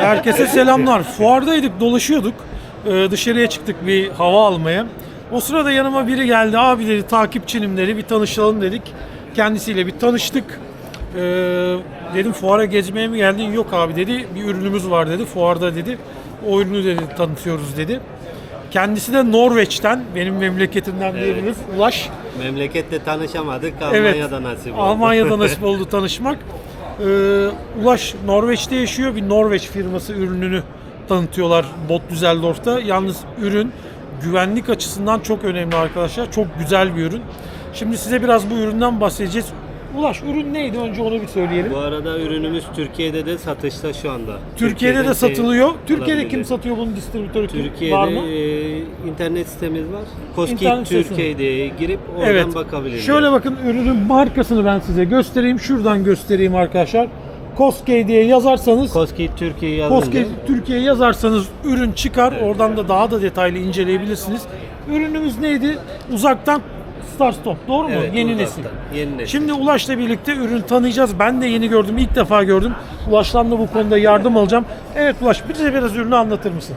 Herkese selamlar. Fuardaydık, dolaşıyorduk. Ee, dışarıya çıktık bir hava almaya. O sırada yanıma biri geldi. Abi dedi takipçinim dedi. Bir tanışalım dedik. Kendisiyle bir tanıştık. Ee, dedim fuara gezmeye mi geldin? Yok abi dedi. Bir ürünümüz var dedi. Fuarda dedi. O ürünü dedi tanıtıyoruz dedi. Kendisi de Norveç'ten, benim memleketimden diyebiliriz. Ulaş. Memlekette tanışamadık. Evet. Almanya'da nasip oldu. Almanya'da nasip oldu tanışmak. Ee, Ulaş Norveç'te yaşıyor. Bir Norveç firması ürününü tanıtıyorlar Bot Düsseldorf'ta. Yalnız ürün güvenlik açısından çok önemli arkadaşlar. Çok güzel bir ürün. Şimdi size biraz bu üründen bahsedeceğiz. Ulaş ürün neydi? Önce onu bir söyleyelim. Bu arada ürünümüz Türkiye'de de satışta şu anda. Türkiye'de de Türkiye'den şey satılıyor. Türkiye'de kim satıyor bunun distribütörü? Türkiye'de var mı? e, internet sitemiz var. Koski. Türkiye'de girip oradan Evet. bakabilirsiniz. Şöyle bakın ürünün markasını ben size göstereyim. Şuradan göstereyim arkadaşlar. Koskey diye yazarsanız Koski Türkiye yazınca Koske Türkiye yazarsanız ürün çıkar. Oradan da daha da detaylı inceleyebilirsiniz. Ürünümüz neydi? Uzaktan Star Stop. Doğru mu? Evet, yeni nesil. Yeni nesil. Şimdi Ulaş'la birlikte ürün tanıyacağız. Ben de yeni gördüm. ilk defa gördüm. Ulaş'tan da bu konuda yardım alacağım. Evet Ulaş bize biraz ürünü anlatır mısın?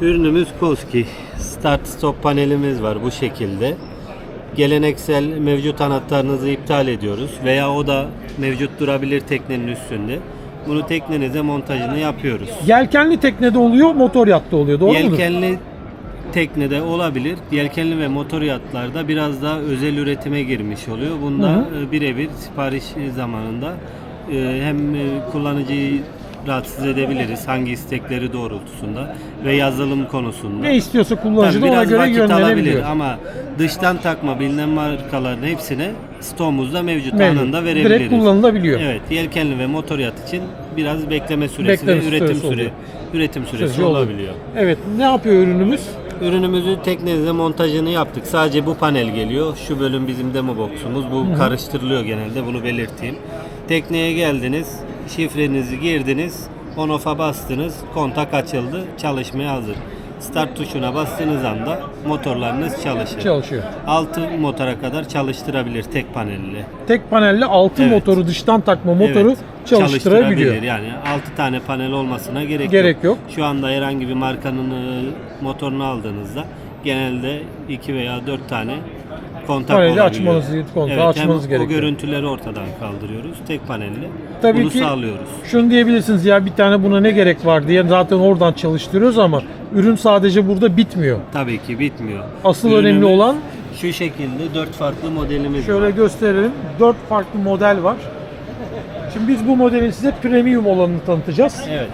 Ürünümüz Koski. Start stop panelimiz var bu şekilde. Geleneksel mevcut anahtarınızı iptal ediyoruz veya o da mevcut durabilir teknenin üstünde. Bunu teknenize montajını yapıyoruz. Yelkenli teknede oluyor, motor yatta oluyor. Doğru mudur? Yelkenli teknede olabilir. Yelkenli ve motor yatlarda biraz daha özel üretime girmiş oluyor. Bunda e, birebir sipariş zamanında e, hem e, kullanıcıyı rahatsız edebiliriz hangi istekleri doğrultusunda ve yazılım konusunda. Ne istiyorsa kullanıcı da ona biraz göre vakit alabilir yönlenebiliyor. ama dıştan takma bilinen markaların hepsine stoğumuzda mevcut, Mevcut. anında verebiliriz. Direkt kullanılabiliyor. Evet, yelkenli ve motor yat için biraz bekleme süresi Bekleme ve üretim süresi süre oluyor. üretim süresi oluyor. olabiliyor. Evet, ne yapıyor ürünümüz? Ürünümüzü teknenize montajını yaptık. Sadece bu panel geliyor. Şu bölüm bizim demo box'umuz. Bu karıştırılıyor genelde. Bunu belirteyim. Tekneye geldiniz. Şifrenizi girdiniz. On off'a bastınız. Kontak açıldı. Çalışmaya hazır. Start tuşuna bastığınız anda motorlarınız çalışır. Çalışıyor. 6 motora kadar çalıştırabilir tek panelle. Tek panelli 6 Evet. motoru dıştan takma motoru Evet, çalıştırabiliyor. çalıştırabilir. Yani 6 tane panel olmasına gerek, Gerek yok. Şu anda herhangi bir markanın e, motorunu aldığınızda genelde 2 veya 4 tane kontak Paneli olabiliyor. kontağı evet, açmanız hem gerekiyor. O görüntüleri ortadan kaldırıyoruz tek panelle. Tabii Bunu ki sağlıyoruz. şunu diyebilirsiniz ya bir tane buna ne gerek var diye zaten oradan çalıştırıyoruz ama ürün sadece burada bitmiyor. Tabii ki bitmiyor. Asıl Ürünümüz önemli olan şu şekilde 4 farklı modelimiz şöyle var. gösterelim. 4 farklı model var. Şimdi biz bu modelin size premium olanını tanıtacağız. Evet.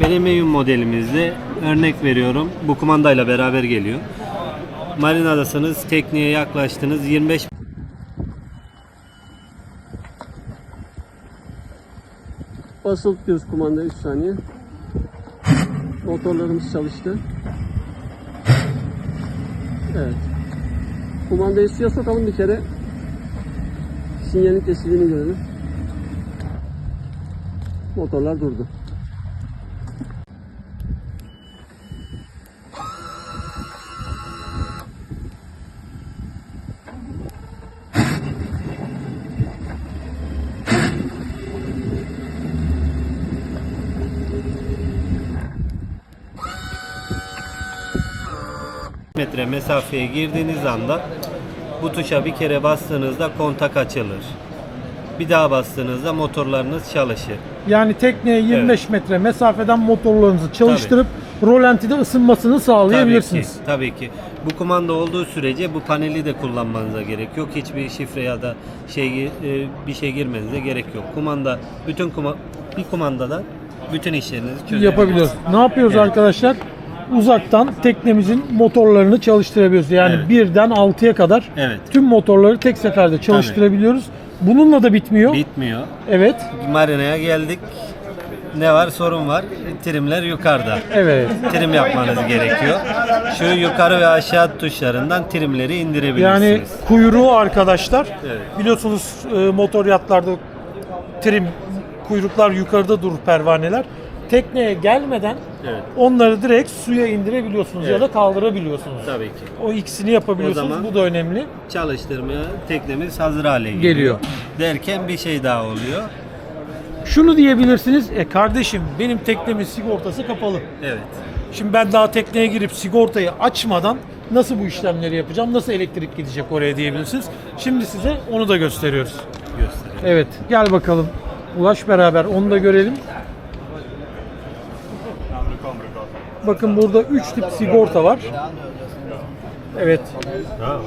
Premium modelimizde örnek veriyorum. Bu kumandayla beraber geliyor. Marinadasınız, tekneye yaklaştınız. 25 Basılı tutuyoruz kumanda 3 saniye. Motorlarımız çalıştı. Evet. Kumandayı suya sokalım bir kere. Sinyalin kesildiğini görelim. Motorlar durdu. Metre mesafeye girdiğiniz anda bu tuşa bir kere bastığınızda kontak açılır. Bir daha bastığınızda motorlarınız çalışır. Yani tekneye 25 metre mesafeden motorlarınızı çalıştırıp rolantide ısınmasını Tabii ki, sağlayabilirsiniz. tabii ki. Bu kumanda olduğu sürece bu paneli de kullanmanıza gerek yok. Hiçbir şifre ya da şey e, bir şey girmenize gerek yok. Kumanda bütün kuma, bir kumandadan bütün işlerinizi çözebilirsiniz. yapabiliyoruz. Ne yapıyoruz Evet. arkadaşlar? Uzaktan teknemizin motorlarını çalıştırabiliyoruz. Yani Evet. birden 6'ya kadar Evet. tüm motorları tek seferde çalıştırabiliyoruz. Bununla da bitmiyor. Bitmiyor. evet. Marina'ya geldik. Ne var? Sorun var. Trimler yukarıda. Evet. trim yapmanız gerekiyor. Şu yukarı ve aşağı tuşlarından trimleri indirebilirsiniz. Yani kuyruğu arkadaşlar Evet. biliyorsunuz e, motor yatlarda trim kuyruklar yukarıda durur pervaneler. Tekneye gelmeden Evet. onları direkt suya indirebiliyorsunuz ya Evet. da kaldırabiliyorsunuz. Tabii ki. O ikisini yapabiliyorsunuz. O zaman- Bu da önemli. Çalıştırmaya teknemiz hazır hale geliyor. Geliyor. Derken bir şey daha oluyor. Şunu diyebilirsiniz. E kardeşim benim teknemin sigortası kapalı. Evet. Şimdi ben daha tekneye girip sigortayı açmadan nasıl bu işlemleri yapacağım? Nasıl elektrik gidecek oraya diyebilirsiniz. Şimdi size onu da gösteriyoruz. Göstereyim. Evet gel bakalım. Ulaş beraber onu da görelim. Bakın burada 3 tip sigorta var. Evet.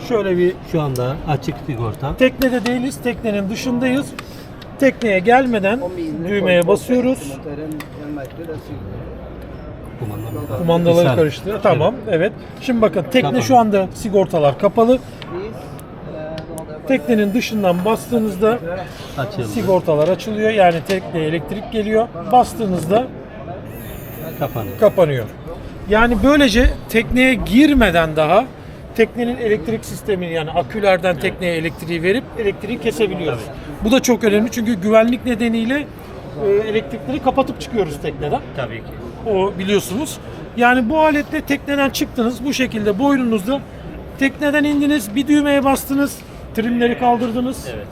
Şöyle bir Şu anda açık sigorta. teknede değiliz. Teknenin dışındayız. Tekneye gelmeden düğmeye basıyoruz. Kumandaları İşaret. karıştırıyor. Tamam. Evet. Şimdi bakın tekne şu anda sigortalar kapalı. Teknenin dışından bastığınızda Açıldı. sigortalar açılıyor. Yani tekneye elektrik geliyor. Bastığınızda Kapanıyor. kapanıyor. Yani böylece tekneye girmeden daha teknenin elektrik sistemini yani akülerden tekneye elektriği verip elektriği kesebiliyoruz. Bu da çok önemli çünkü güvenlik nedeniyle e, elektrikleri kapatıp çıkıyoruz tekneden. Tabii ki. O biliyorsunuz. Yani bu aletle tekneden çıktınız bu şekilde boynunuzda tekneden indiniz bir düğmeye bastınız trimleri kaldırdınız. Evet.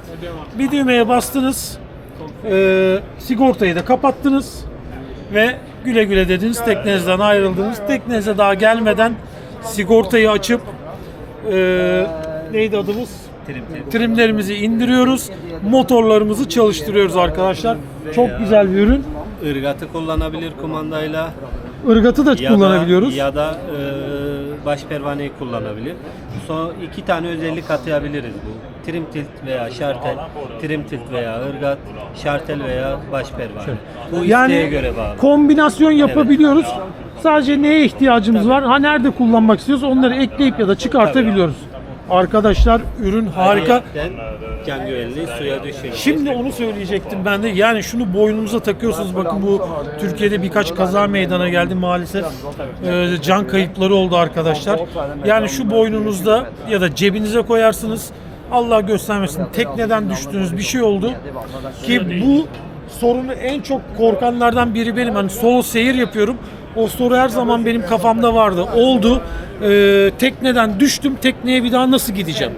Bir düğmeye bastınız e, sigortayı da kapattınız ve güle güle dediniz teknenizden ayrıldınız. Teknenize daha gelmeden sigortayı açıp e, neydi adımız? Trim trim. Trimlerimizi indiriyoruz. Motorlarımızı çalıştırıyoruz arkadaşlar. Çok güzel bir ürün. Irgatı kullanabilir kumandayla. Irgatı da Ya kullanabiliyoruz. Da, ya da e, baş pervaneyi kullanabilir. Son iki tane özellik atayabiliriz bu. Trim tilt veya şartel, trim tilt veya ırgat, şartel veya baş pervane. Bu isteğe yani göre bağlı. kombinasyon yapabiliyoruz. Sadece neye ihtiyacımız var? Ha nerede kullanmak istiyoruz? Onları ekleyip ya da çıkartabiliyoruz. Arkadaşlar ürün harika. Can güvenliği suya düşürüyor. Şimdi onu söyleyecektim ben de. Yani şunu boynunuza takıyorsunuz. Bakın bu Türkiye'de birkaç kaza meydana geldi maalesef. Ee, can kayıpları oldu arkadaşlar. Yani şu boynunuzda ya da cebinize koyarsınız. Allah göstermesin tekneden düştüğünüz bir şey oldu. Ki bu sorunu en çok korkanlardan biri benim. Hani solo seyir yapıyorum. O soru her zaman benim kafamda vardı. Oldu. Ee, tekneden düştüm. Tekneye bir daha nasıl gideceğim?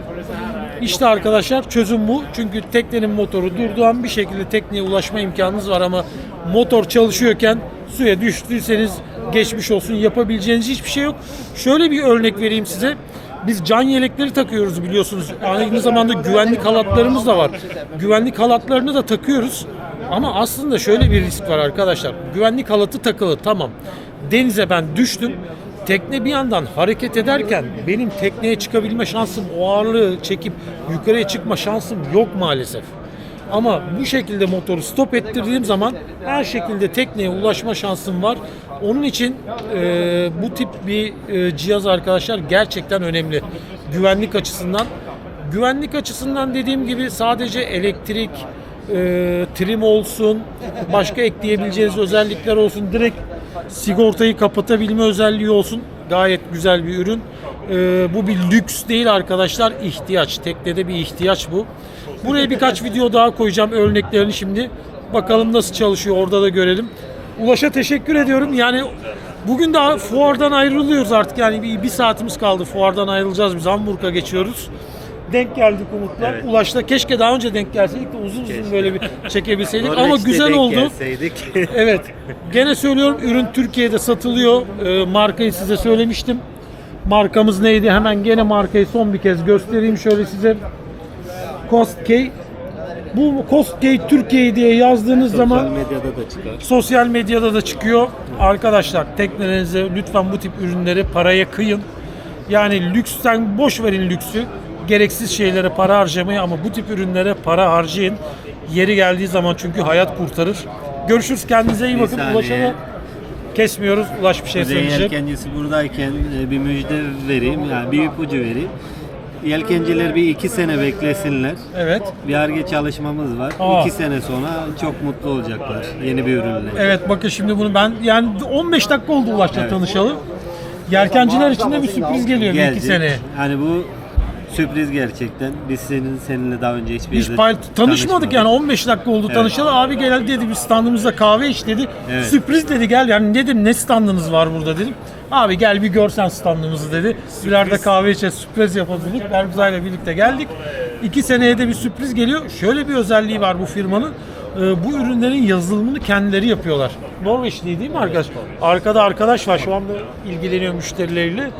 İşte arkadaşlar çözüm bu. Çünkü teknenin motoru durduğu an bir şekilde tekneye ulaşma imkanınız var ama motor çalışıyorken suya düştüyseniz geçmiş olsun yapabileceğiniz hiçbir şey yok. Şöyle bir örnek vereyim size. Biz can yelekleri takıyoruz biliyorsunuz. Aynı zamanda güvenlik halatlarımız da var. Güvenlik halatlarını da takıyoruz. Ama aslında şöyle bir risk var arkadaşlar. Güvenlik halatı takılı tamam. Denize ben düştüm. Tekne bir yandan hareket ederken benim tekneye çıkabilme şansım, o ağırlığı çekip yukarıya çıkma şansım yok maalesef. Ama bu şekilde motoru stop ettirdiğim zaman her şekilde tekneye ulaşma şansım var. Onun için e, bu tip bir e, cihaz arkadaşlar gerçekten önemli. Güvenlik açısından. Güvenlik açısından dediğim gibi sadece elektrik, e, trim olsun, başka ekleyebileceğiniz özellikler olsun. Direkt sigortayı kapatabilme özelliği olsun. Gayet güzel bir ürün. E, bu bir lüks değil arkadaşlar. ihtiyaç. Teknede bir ihtiyaç bu. Buraya birkaç video daha koyacağım örneklerini şimdi. Bakalım nasıl çalışıyor orada da görelim. Ulaş'a teşekkür ediyorum. Yani bugün daha fuardan ayrılıyoruz artık. Yani bir, bir saatimiz kaldı. Fuardan ayrılacağız biz. Hamburg'a geçiyoruz. Denk geldik Umut'la. Evet. Ulaş'ta keşke daha önce denk gelseydik de uzun uzun Keşke. böyle bir çekebilseydik. Ama güzel denk oldu. gelseydik. Evet. Gene söylüyorum ürün Türkiye'de satılıyor. Ee, markayı size söylemiştim. Markamız neydi? Hemen gene markayı son bir kez göstereyim şöyle size. Costkey. Bu Costkey Türkiye diye yazdığınız Sosyal zaman medyada da çıkar. sosyal medyada da çıkıyor. Arkadaşlar teknelerinize lütfen bu tip ürünleri paraya kıyın. Yani lüksten boş verin lüksü. Gereksiz şeylere para harcamayı ama bu tip ürünlere para harcayın. Yeri geldiği zaman çünkü hayat kurtarır. Görüşürüz. Kendinize iyi bakın. saniye. Ulaş'a da kesmiyoruz. Ulaş bir şey Kuzey söyleyecek. yelkencisi buradayken e, bir müjde vereyim, yani bir ipucu vereyim. Yelkenciler bir iki sene beklesinler. Evet. Bir arge çalışmamız var. Aa. İki sene sonra çok mutlu olacaklar yeni bir ürünle. Evet bakın şimdi bunu ben yani 15 dakika oldu Ulaş'la Evet. tanışalı. Yelkenciler için de bir sürpriz geliyor bir iki Gelecek. sene. Hani bu sürpriz gerçekten. Biz senin seninle daha önce hiçbir Hiç yerde pay- tanışmadık yani 15 dakika oldu Evet. tanışalı. Abi gel dedi bir standımızda kahve iç dedi. Evet. Sürpriz dedi gel yani dedim ne standınız var burada dedim. Abi gel bir görsen standımızı dedi. İleride kahve içe sürpriz yapalım dedik. Bergüzay ile birlikte geldik. İki seneye de bir sürpriz geliyor. Şöyle bir özelliği var bu firmanın. e, bu ürünlerin yazılımını kendileri yapıyorlar. Norveçli değil mi arkadaş? Arkada arkadaş var şu anda ilgileniyor müşterileriyle.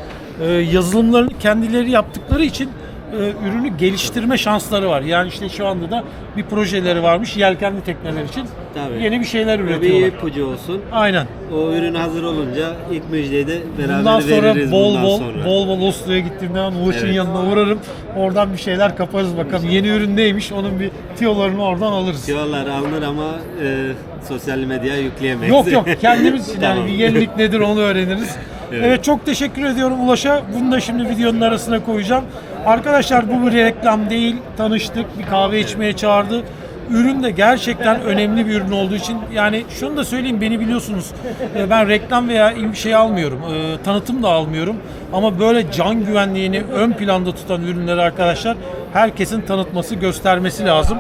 E, yazılımlarını kendileri yaptıkları için e, ürünü geliştirme şansları var. Yani işte şu anda da bir projeleri varmış yelkenli tekneler için. Tabii. Yeni bir şeyler Bu bir üretiyorlar. ipucu olsun. Aynen. O ürün hazır olunca ilk müjdeyi de beraber Bundan sonra veririz bol bundan bol sonra. bol bol Oslo'ya gittiğimde ben Uğur'un Evet. yanına uğrarım. Oradan bir şeyler kaparız bakalım. Yeni ürün neymiş onun bir tiyolarını oradan alırız. Diyorlar alınır ama e, sosyal medyaya yükleyemeyiz. Yok yok kendimiz için yani bir yenilik nedir onu öğreniriz. Evet. Evet. çok teşekkür ediyorum Ulaş'a. Bunu da şimdi videonun arasına koyacağım. Arkadaşlar bu bir reklam değil. Tanıştık. Bir kahve içmeye çağırdı. Ürün de gerçekten önemli bir ürün olduğu için yani şunu da söyleyeyim beni biliyorsunuz e, ben reklam veya bir şey almıyorum e, tanıtım da almıyorum ama böyle can güvenliğini ön planda tutan ürünleri arkadaşlar herkesin tanıtması göstermesi lazım.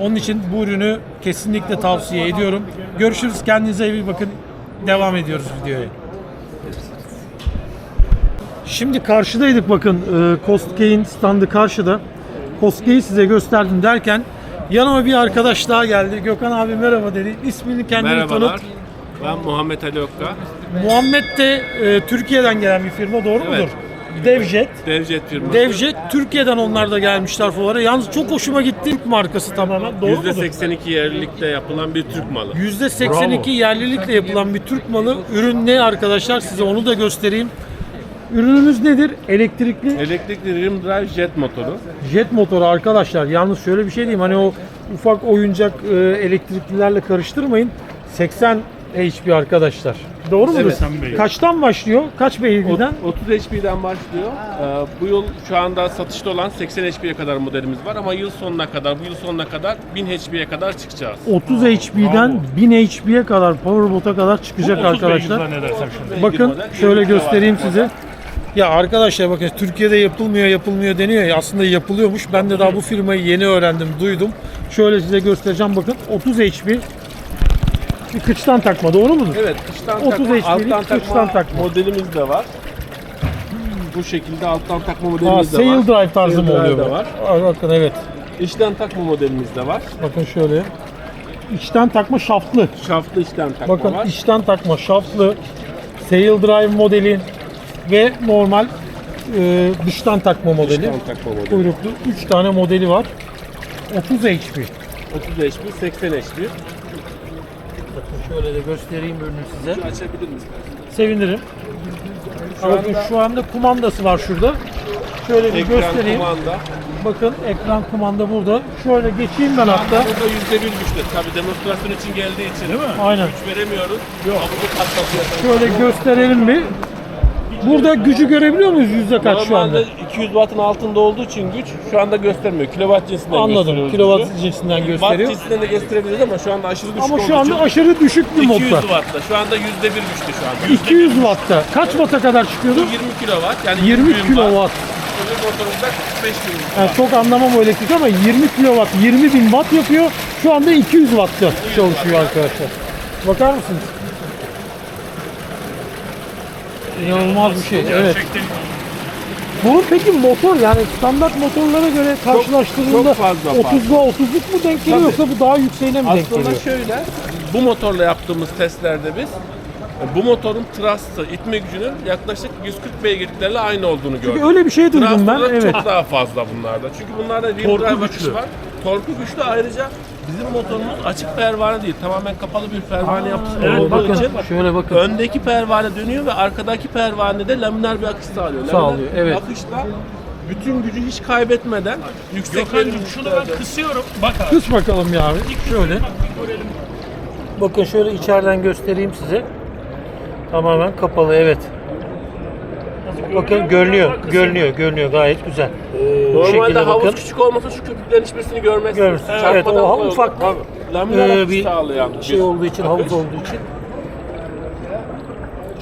Onun için bu ürünü kesinlikle tavsiye ediyorum. Görüşürüz. Kendinize iyi bakın. Devam ediyoruz videoya. Şimdi karşıdaydık bakın. E, Costco'nun standı karşıda. Costco'yu size gösterdim derken yanıma bir arkadaş daha geldi. Gökhan abi merhaba dedi. İsmini kendini Merhabalar. tanıt. Ben Muhammed Ali Okka. Muhammed de e, Türkiye'den gelen bir firma doğru Evet. mudur? Devjet. Devjet firması. Devjet Türkiye'den onlar da gelmişler fuara. Yalnız çok hoşuma gitti. Türk markası tamamen. Doğru mudur? %82 yerlilikte yapılan bir Türk malı. %82 yerlilikle yapılan bir Türk malı. Ürün ne arkadaşlar? Size onu da göstereyim. Ürünümüz nedir? Elektrikli Elektrikli rim drive jet motoru. jet motoru arkadaşlar. Yalnız şöyle bir şey diyeyim. Hani o ufak oyuncak e, elektriklilerle karıştırmayın. 80 HP arkadaşlar. Doğru mudur? Evet. Kaçtan başlıyor? Kaç beygirden? 30 HP'den başlıyor. Ee, bu yıl şu anda satışta olan 80 HP'ye kadar modelimiz var ama yıl sonuna kadar, bu yıl sonuna kadar 1000 HP'ye kadar çıkacağız. 30 HP'den 1000 HP'ye kadar Powerbot'a kadar çıkacak arkadaşlar. Bakın şöyle 20 göstereyim size. Ya arkadaşlar bakın Türkiye'de yapılmıyor yapılmıyor deniyor ya aslında yapılıyormuş. Ben de daha bu firmayı yeni öğrendim, duydum. Şöyle size göstereceğim bakın 30 HP bir kıçtan takma doğru mudur? Evet, kıştan 30 takma, alttan takma, takma. modelimiz de var. Bu şekilde alttan takma Aa, modelimiz de sail var. drive tarzı Sail mı drive oluyor? de bu? var. Aa, Bakın evet. İçten takma modelimiz de var. Bakın şöyle. İçten takma şaftlı. Şaftlı içten takma Bakın var. içten takma şaftlı, sail drive modeli ve normal e, dıştan takma modeli. Dıştan takma modeli. Kuyruklu 3 tane modeli var. 30 HP. 30 HP, 80 HP. Bakın şöyle de göstereyim ürünü size. Açabilir misin? Sevinirim. Şu Bakın anda- şu anda kumandası var şurada. Şöyle bir Ekran göstereyim. kumanda. Bakın ekran kumanda burada. Şöyle geçeyim ben hatta. Burada yüzde bir güçlü. Tabii demonstrasyon için geldiği için değil mi? Aynen. Güç veremiyoruz. Yok. Şöyle gösterelim bir. Burada gücü görebiliyor muyuz yüzde kaç şu anda? Normalde 200 wattın altında olduğu için güç şu anda göstermiyor. Kilowatt cinsinden Anladım. gösteriyoruz Kilowatt gücü. cinsinden Watt gösteriyor. cinsinden de gösterebiliriz ama şu anda aşırı düşük Ama olduğu şu anda için aşırı düşük bir 200 modda. wattta. Şu anda yüzde bir güçlü şu anda. Yüzde 200 wattta. Kaç watt'a kadar çıkıyordu? 20 kilowatt yani 20 bin watt. kilowatt. Öbür motorumuzda 45 bin watt. Yani çok anlamam o elektrik ama 20 kilowatt, 20 bin watt yapıyor. Şu anda 200 wattta çalışıyor arkadaşlar. Bakar mısınız? İnanılmaz bir şey. Evet. Bunun peki motor yani standart motorlara göre karşılaştırıldığında çok fazla fark. 30'la 30'luk mu denk geliyor Tabii. yoksa bu daha yükseğine mi denk Aslında geliyor? şöyle, bu motorla yaptığımız testlerde biz bu motorun thrust'ı, itme gücünün yaklaşık 140 beygirliklerle aynı olduğunu gördük. Öyle bir şey duydum ben. Evet. çok daha fazla bunlarda. Çünkü bunlarda rim Torku drive güçlü. akışı var. Torku güçlü ayrıca bizim motorumuz açık pervane değil. Tamamen kapalı bir pervane yapısı Evet, olduğu bakın için şöyle bakın. öndeki pervane dönüyor ve arkadaki pervane de laminer bir akış sağlıyor. Laminer Sağlıyor, evet. akışla bütün gücü hiç kaybetmeden yüksek verimli şunu ben kısıyorum. Bak abi. Kıs bakalım ya abi. Şöyle. Bakın şöyle içeriden göstereyim size. Tamamen kapalı evet. Bakın görünüyor, görünüyor, görünüyor gayet güzel. Normalde şekilde havuz bakın. küçük olmasa şu köpüklerin hiçbirini görmezsiniz. Görürsünüz. Çarpmadan Evet, o dolayı ufak, Ee, akış bir sağlayan şey bir olduğu için, akış. havuz olduğu için.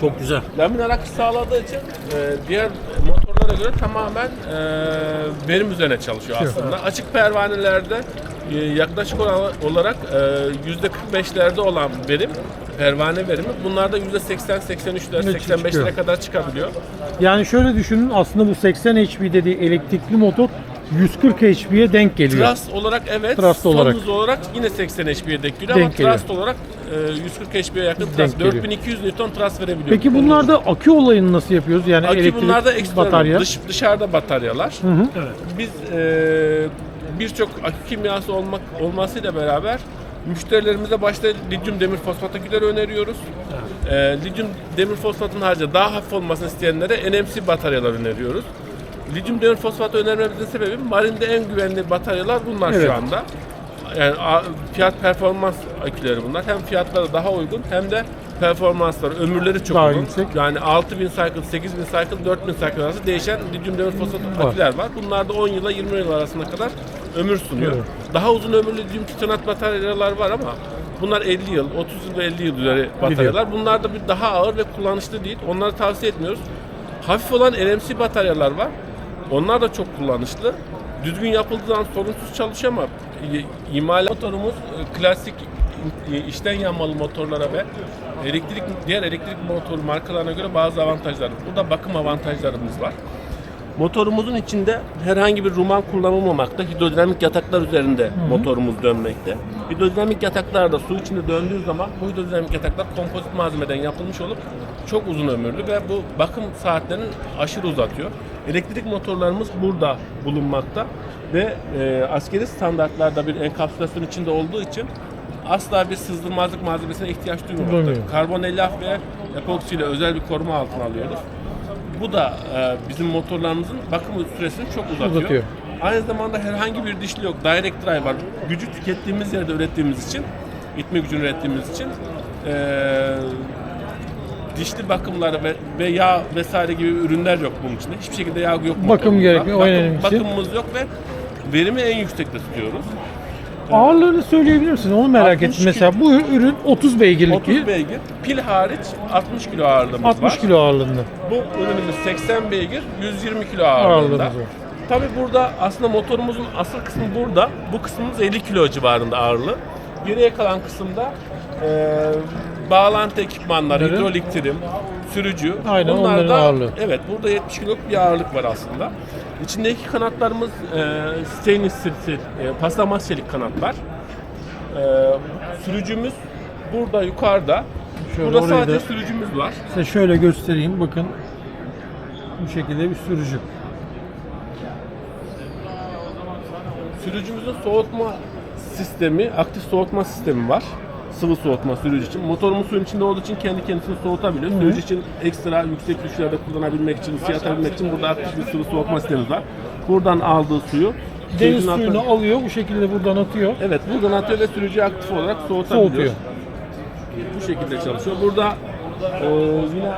Çok güzel. Laminer akış sağladığı için e, diğer motorlara göre tamamen e, verim üzerine çalışıyor aslında. Açık pervanelerde e, yaklaşık ola- olarak e, %45'lerde olan verim pervane verimi bunlarda %80-83'ler, Ne 85'lere çıkıyor? kadar çıkabiliyor. Yani şöyle düşünün aslında bu 80 HP dediği elektrikli motor 140 HP'ye denk geliyor. Thrust olarak evet, Thrust son olarak. hız olarak yine 80 HP'ye denk geliyor Denk ama geliyor. thrust olarak e, 140 HP'ye yakın Denk thrust, geliyor. 4200 Newton thrust verebiliyor. Peki bunlarda akü olayını nasıl yapıyoruz? Yani Akü elektrik bunlarda ekstra batarya. dış, dışarıda bataryalar. hı. Biz e, birçok akü kimyası olmak olmasıyla beraber müşterilerimize başta lityum demir fosfat aküleri öneriyoruz. E, lityum demir fosfatın haricinde daha hafif olmasını isteyenlere NMC bataryalar öneriyoruz. Lityum demir fosfatı önermemizin sebebi marinde en güvenli bataryalar bunlar Evet. şu anda. Yani fiyat performans aküleri bunlar. Hem fiyatları daha uygun hem de performansları, ömürleri çok Daha uzun. yüksek. Yani 6000 cycle, 8000 cycle, 4000 cycle arası değişen lityum demir fosfat aküler var. Bunlar da 10 yıla 20 yıl arasına kadar ömür sunuyor. Evet. Daha uzun ömürlü lityum titanat bataryalar var ama bunlar 50 yıl, 30 yıl ve 50 yıl üzeri bataryalar. Bunlar da bir daha ağır ve kullanışlı değil. Onları tavsiye etmiyoruz. Hafif olan NMC bataryalar var. Onlar da çok kullanışlı. Düzgün yapıldığı sorunsuz çalışıyor ama i- imalat motorumuz e, klasik i- içten yanmalı motorlara ve elektrik diğer elektrik motor markalarına göre bazı avantajları. Burada bakım avantajlarımız var. Motorumuzun içinde herhangi bir ruman kullanılmamakta. Hidrodinamik yataklar üzerinde motorumuz dönmekte. Hidrodinamik yataklar da su içinde döndüğü zaman bu hidrodinamik yataklar kompozit malzemeden yapılmış olup çok uzun ömürlü ve bu bakım saatlerini aşırı uzatıyor. Elektrik motorlarımız burada bulunmakta ve e, askeri standartlarda bir enkapsülasyon içinde olduğu için asla bir sızdırmazlık malzemesine ihtiyaç duymamakta. Karbon elyaf ve epoksi ile özel bir koruma altına alıyoruz. Bu da e, bizim motorlarımızın bakım süresini çok uzatıyor. Uzatıyor. Aynı zamanda herhangi bir dişli yok. Direct drive var. Gücü tükettiğimiz yerde ürettiğimiz için, itme gücünü ürettiğimiz için e, dişli bakımları ve, ve yağ vesaire gibi ürünler yok bunun içinde. Hiçbir şekilde yağ yok. motorumuzda. gerekmiyor, o Bakım- önemlisi. Bakımımız yok ve verimi en yüksekte tutuyoruz. Ağırlığını söyleyebilir misin? Onu merak 60 ettim. Mesela bu ürün 30 beygirlik 30 bir beygir, pil hariç 60 kilo ağırlığımız 60 var. kilo ağırlığında Bu ürünümüz 80 beygir, 120 kilo ağırlığında. ağırlığımız var. Tabii burada aslında motorumuzun asıl kısmı burada. Bu kısmımız 50 kilo civarında ağırlığı. Geriye kalan kısımda e, bağlantı ekipmanları, Evet. hidrolik trim, sürücü. Aynen, onların ağırlığı. Evet burada 70 kiloluk bir ağırlık var aslında. İçindeki kanatlarımız e, stainless steel, e, paslanmaz çelik kanatlar. E, sürücümüz burada yukarıda. Şöyle burada orayı sadece da- sürücümüz var. Size şöyle göstereyim. Bakın bu şekilde bir sürücü. Sürücümüzün soğutma sistemi, aktif soğutma sistemi var. Sıvı soğutma sürücü için. Motorumuz suyun içinde olduğu için kendi kendisini soğutabiliyor. Sürücü için ekstra yüksek güçlerde kullanabilmek için, ısıyı atabilmek için burada aktif bir sıvı soğutma sistemi var. Buradan aldığı suyu Deniz suyunu altına- alıyor. Bu şekilde buradan atıyor. Evet, buradan atıyor ve sürücüyü aktif olarak soğutabiliyor. Soğutuyor. Bu şekilde çalışıyor. Burada e, yine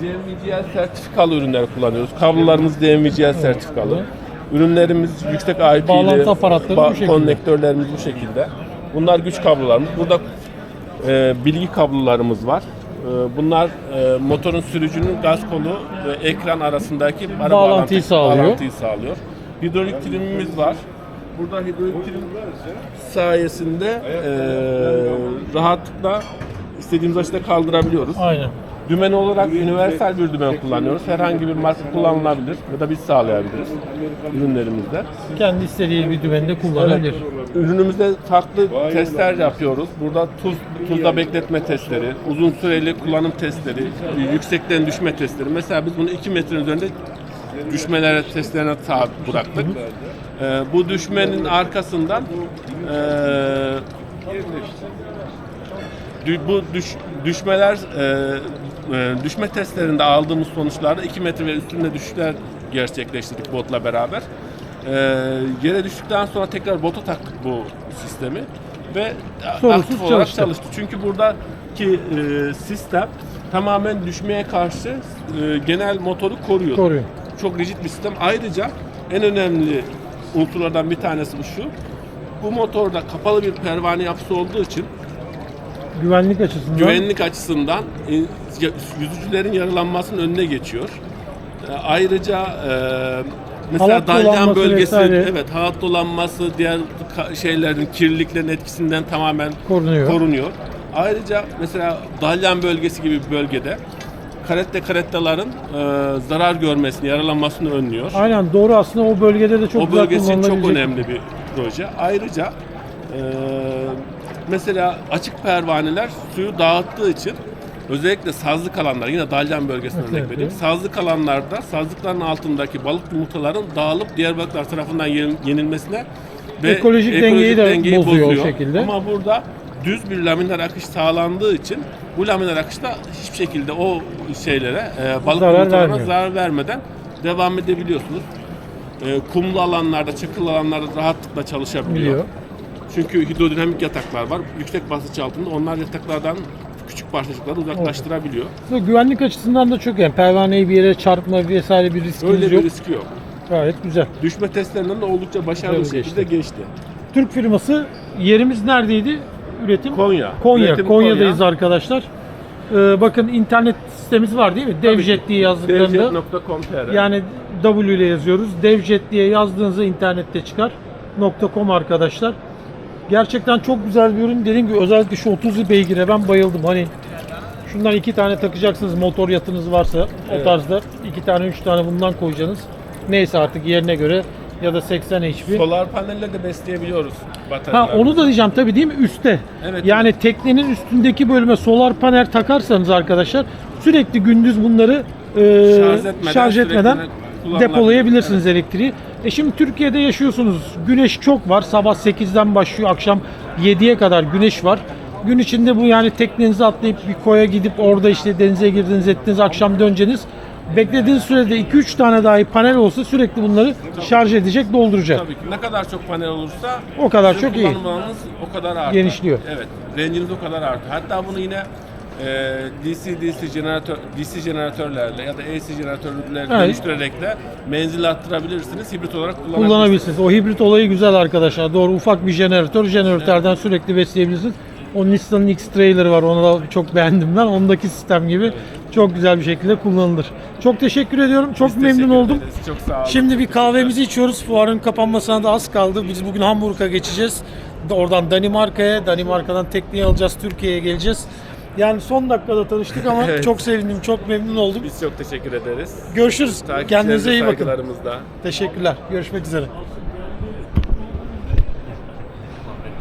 DMVGL sertifikalı ürünler kullanıyoruz. Kablolarımız DMVGL sertifikalı. Ürünlerimiz yüksek IP'li. Bağlantı aparatları bu şekilde. Konnektörlerimiz bu şekilde. Bunlar güç kablolarımız. Burada e, bilgi kablolarımız var. E, bunlar e, motorun sürücünün gaz kolu ve ekran arasındaki ara Bağlantıyı bağlantı- sağlıyor. bağlantıyı sağlıyor. Hidrolik trimimiz var. Burada hidrolik trim sayesinde e, rahatlıkla istediğimiz açıda kaldırabiliyoruz. Aynen. Dümen olarak universal bir dümen kullanıyoruz. Herhangi bir marka kullanılabilir ya da biz sağlayabiliriz ürünlerimizde. Kendi istediği bir dümende kullanabilir. Ürünümüzde farklı testler yapıyoruz. Burada tuz, tuzda bekletme testleri, uzun süreli kullanım testleri, yüksekten düşme testleri. Mesela biz bunu 2 metre üzerinde düşmelere testlerine tabi bıraktık. Ee, bu düşmenin arkasından dü- bu düş, düşmeler ee, ee, düşme testlerinde aldığımız sonuçlarda 2 metre ve üstünde düşüşler gerçekleştirdik botla beraber. Ee, yere düştükten sonra tekrar bota taktık bu sistemi ve Sorunsuz aktif olarak çalıştı. çalıştı. Çünkü buradaki e, sistem tamamen düşmeye karşı e, genel motoru koruyor. Koruyor. Çok rigid bir sistem. Ayrıca en önemli unsurlardan bir tanesi bu şu. Bu motorda kapalı bir pervane yapısı olduğu için Güvenlik açısından güvenlik açısından e, yüzücülerin yaralanmasının önüne geçiyor. E, Ayrıca e, mesela dalyan bölgesi, vesaire. evet halat dolanması, diğer şeylerin kirliliklerin etkisinden tamamen korunuyor. korunuyor. Ayrıca mesela dalyan bölgesi gibi bir bölgede karette karettaların e, zarar görmesini, yaralanmasını önlüyor. Aynen doğru aslında o bölgede de çok o güzel bölgesi çok önemli bir proje. Ayrıca e, mesela açık pervaneler suyu dağıttığı için özellikle sazlık alanlar, yine Dalyan bölgesine Evet, örnek evet, vereyim. evet. Sazlık alanlarda sazlıkların altındaki balık yumurtaların dağılıp diğer balıklar tarafından yenil- yenilmesine Ekolojik dengeyi de bozuyor o şekilde. Ama burada düz bir laminer akış sağlandığı için bu laminer akışta hiçbir şekilde o şeylere e, balık Zarar yumurtalarına vermiyor. zarar vermeden devam edebiliyorsunuz. E, kumlu alanlarda, çakıl alanlarda rahatlıkla çalışabiliyor. Biliyor. Çünkü hidrodinamik yataklar var. Yüksek basınç altında onlar yataklardan küçük parçacıkları uzaklaştırabiliyor. Ve Güvenlik açısından da çok yani pervaneyi bir yere çarpma vesaire bir riskiniz Öyle bir yok. riski yok. Gayet güzel. Düşme testlerinden de oldukça başarılı bir şekilde geçti. Türk firması yerimiz neredeydi? Üretim? Konya. Konya. Üretim Konya'dayız Konya. arkadaşlar. Ee, bakın internet sitemiz var değil mi? Devjet diye yazdıklarında. Devjet.com.tr Yani W ile yazıyoruz. Devjet diye yazdığınızda internette çıkar. .com arkadaşlar. Gerçekten çok güzel bir ürün. Dediğim gibi özellikle şu 30 beygire ben bayıldım. Hani şundan iki tane takacaksınız motor yatınız varsa o tarzda iki tane üç tane bundan koyacaksınız. Neyse artık yerine göre ya da 80 HP. Solar panelle de besleyebiliyoruz Ha onu da diyeceğim tabii değil mi? Üste. Evet, yani teknenin üstündeki bölüme solar panel takarsanız arkadaşlar sürekli gündüz bunları e, Şarj etmeden, şarj etmeden. Depolayabilirsiniz elektriği. E şimdi Türkiye'de yaşıyorsunuz. Güneş çok var. Sabah 8'den başlıyor. Akşam 7'ye kadar güneş var. Gün içinde bu yani teknenizi atlayıp bir koya gidip orada işte denize girdiniz ettiniz akşam döneceğiniz. Beklediğiniz sürede 2-3 tane dahi panel olsa sürekli bunları şarj edecek, dolduracak. Tabii ki ne kadar çok panel olursa O kadar çok iyi. o kadar artar. Genişliyor. Evet. Range'iniz o kadar artar. Hatta bunu yine e, DC DC jeneratör DC jeneratörlerle ya da AC jeneratörlerle Evet. dönüştürerek de menzil arttırabilirsiniz. Hibrit olarak kullanabilirsiniz. kullanabilirsiniz. O hibrit olayı güzel arkadaşlar. Doğru ufak bir jeneratör. Jeneratörden sürekli besleyebilirsiniz. O Nissan'ın X-Trailer var. Onu da çok beğendim ben. Ondaki sistem gibi çok güzel bir şekilde kullanılır. Çok teşekkür ediyorum. Çok Biz memnun oldum. ederiz. Çok sağ olun. Şimdi bir kahvemizi içiyoruz. Fuarın kapanmasına da az kaldı. Biz bugün Hamburg'a geçeceğiz. Oradan Danimarka'ya, Danimarka'dan tekneyi alacağız, Türkiye'ye geleceğiz. Yani son dakikada tanıştık ama Evet. çok sevindim, çok memnun oldum. Biz çok teşekkür ederiz. Görüşürüz. Kendinize iyi bakın. Teşekkürler. Görüşmek üzere.